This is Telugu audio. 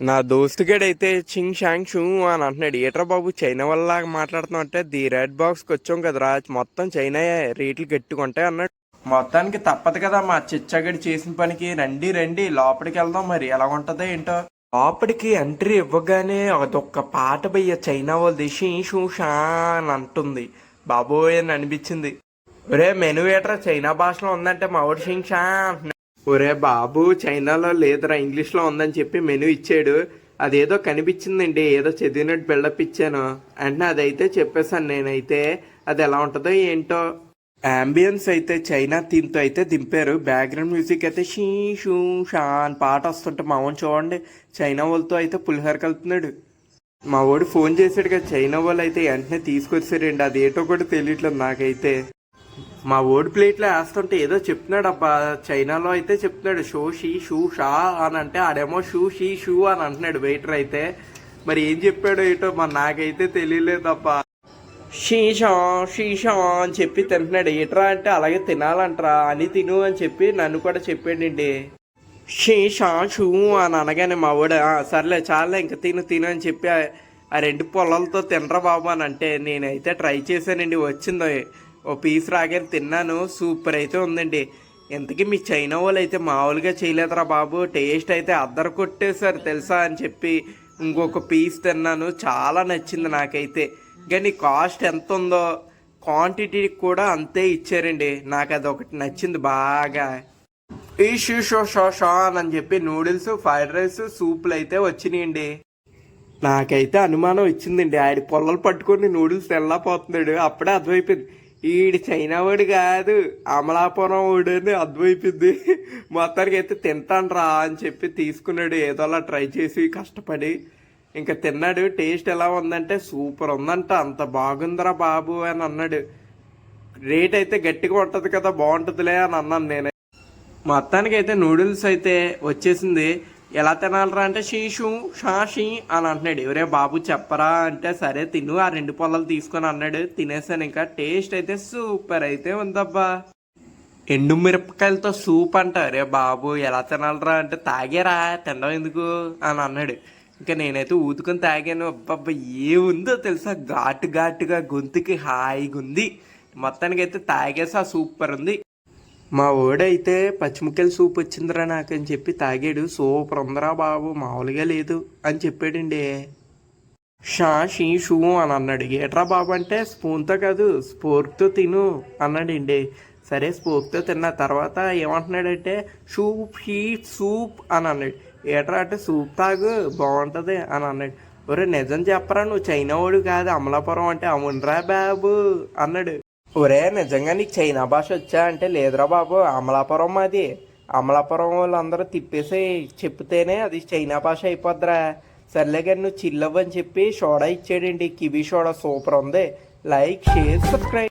నా దోస్తుగాడైతే చింగ్ షాంగ్ షూ అని అంటున్నాడు. ఏట్రా బాబు చైనా వల్ల మాట్లాడుతున్నావు అంటే ది రెడ్ బాక్స్కి వచ్చాం కదరా. మొత్తం చైనా రేట్లు గట్టుకుంటాయి అన్నాడు. మొత్తానికి తప్పదు కదా మా చిచ్చగడి చేసిన పనికి రండి రండి లోపలికి వెళ్దాం మరి. ఎలా ఉంటుందో ఏంటో. లోపలికి ఎంట్రీ ఇవ్వగానే అదొక్క పాట బయ్య చైనా వాళ్ళది షీ షూ షా అని అంటుంది. బాబోయ్ అని అనిపించింది. ఒరే మెను ఏట్రా చైనా భాషలో ఉందంటే మా ఊడి షింగ్ షా అంటున్నాడు. ఒరే బాబు చైనాలో లేదురా ఇంగ్లీష్లో ఉందని చెప్పి మెనూ ఇచ్చాడు. అదేదో కనిపించిందండి ఏదో చదివినట్టు బిల్డప్ ఇచ్చాను అంటే అదైతే చెప్పేశాను నేనైతే. అది ఎలా ఉంటుందో ఏంటో. అంబియన్స్ అయితే చైనా థీమ్తో అయితే దింపారు. బ్యాక్గ్రౌండ్ మ్యూజిక్ అయితే షీ షూ షా అని పాట వస్తుంటే మా వాడు చూడండి చైనా వాళ్ళతో అయితే పులిహోర కలుపుతున్నాడు మా వాడు ఫోన్ చేశాడు కదా చైనా వాళ్ళు అయితే వెంటనే తీసుకొచ్చారండి అది ఏటో కూడా తెలియట్లేదు నాకైతే. మా ఓడి ప్లేట్లో వేస్తుంటే ఏదో చెప్తున్నాడు అబ్బా చైనాలో అయితే చెప్తున్నాడు షో షీ షూ షా అని అంటే ఆడేమో షూ షీ షూ అని అంటున్నాడు వెయిటర్ అయితే. మరి ఏం చెప్పాడో ఏటో మరి నాకైతే తెలియలేదబ్బా. షీషా షీషా అని చెప్పి తింటున్నాడు. ఏట్రా అంటే అలాగే తినాలంటరా అని తిను అని చెప్పి నన్ను కూడా చెప్పాడండి. షీషా షూ అని అనగానే మా వాడు సర్లే చాలే ఇంక తిను తిను అని చెప్పి ఆ- రెండు పొలాలతో తినరా బాబు అని అంటే నేనైతే ట్రై చేశానండి వచ్చిందో. ఓ పీస్ రాగానే తిన్నాను. సూపర్ అయితే ఉందండి. ఇంతకీ మీ చైనా వాళ్ళు అయితే మామూలుగా చేయలేదురా బాబు. టేస్ట్ అయితే అద్దరు కొట్టేశారు తెలుసా అని చెప్పి ఇంకొక పీస్ తిన్నాను. చాలా నచ్చింది నాకైతే. కానీ కాస్ట్ ఎంత ఉందో క్వాంటిటీ కూడా అంతే ఇచ్చారండి. నాకు అది ఒకటి నచ్చింది బాగా. ఈ షూ షో షో షో అని చెప్పి నూడిల్స్ ఫ్రైడ్ రైస్ సూపులు అయితే వచ్చినాయండి. నాకైతే అనుమానం వచ్చిందండి ఆడి పొల్లలు పట్టుకొని నూడిల్స్ తెల్లపోతున్నాడు. అప్పుడే అర్థమైపోయింది. ఈడు చైనా వాడు కాదు అమలాపురం వాడు అని అర్థమైపోయింది మొత్తానికి అయితే తింటాను రా అని చెప్పి తీసుకున్నాడు ఏదోలా ట్రై చేసి కష్టపడి. ఇంకా తిన్నాడు టేస్ట్ ఎలా ఉందంటే సూపర్ ఉందంట అంత బాగుందిరా బాబు అని అన్నాడు. రేట్ అయితే గట్టిగా ఉంటుంది కదా బాగుంటుందిలే అని అన్నాను నేను మొత్తానికి అయితే నూడిల్స్ అయితే వచ్చేసింది. ఎలా తినాలరా అంటే షీషు షాషి అని అంటున్నాడు. ఎవరే బాబు చెప్పరా అంటే సరే తిను ఆ రెండు పొలాలు తీసుకొని అన్నాడు. తినేసాను ఇంకా. టేస్ట్ అయితే సూపర్ అయితే ఉందబ్బా. ఎండు మిరపకాయలతో సూప్ అంట. రే బాబు ఎలా తినాలరా అంటే తాగేరా తినడం ఎందుకు? అని అన్నాడు. ఇంకా నేనైతే ఊతుకొని తాగాను. అబ్బబ్బా ఏముందో తెలుసా? ఘాటు ఘాటుగా గొంతుకి హాయిగా ఉంది మొత్తానికైతే తాగేసి తాగేసా సూపర్ ఉంది. మా ఓడైతే పచ్చిమిక్కల సూప్ వచ్చిందిరా నాకు అని చెప్పి తాగాడు. సూపర్ ఉందిరా బాబు మామూలుగా లేదు అని చెప్పాడండి. షా షీ షూ అని అన్నాడు. ఏట్రా బాబు అంటే స్పూన్తో కాదు స్పోర్క్తో తిను అన్నాడండి. సరే స్పోర్క్తో తిన్న తర్వాత ఏమంటున్నాడంటే సూప్ షీ సూప్ అని అన్నాడు. ఏట్రా అంటే సూప్ తాగు బాగుంటుంది అని అన్నాడు. ఒరే నిజం చెప్పరా నువ్వు చైనా వాడు కాదు అమలాపురం అంటే అవునరా బాబు అన్నాడు. ఒరే నిజంగా నీకు చైనా భాష వచ్చా అంటే లేదురా బాబు అమలాపురం అది. అమలాపురం వాళ్ళందరూ తిప్పేసి చెప్తేనే అది చైనా భాష అయిపోద్దిరా. సర్లే కానీ నువ్వు చిల్లవ్వని చెప్పి సోడా ఇచ్చాడండి. కివీ సోడా సూపర్ ఉంది. Like share subscribe.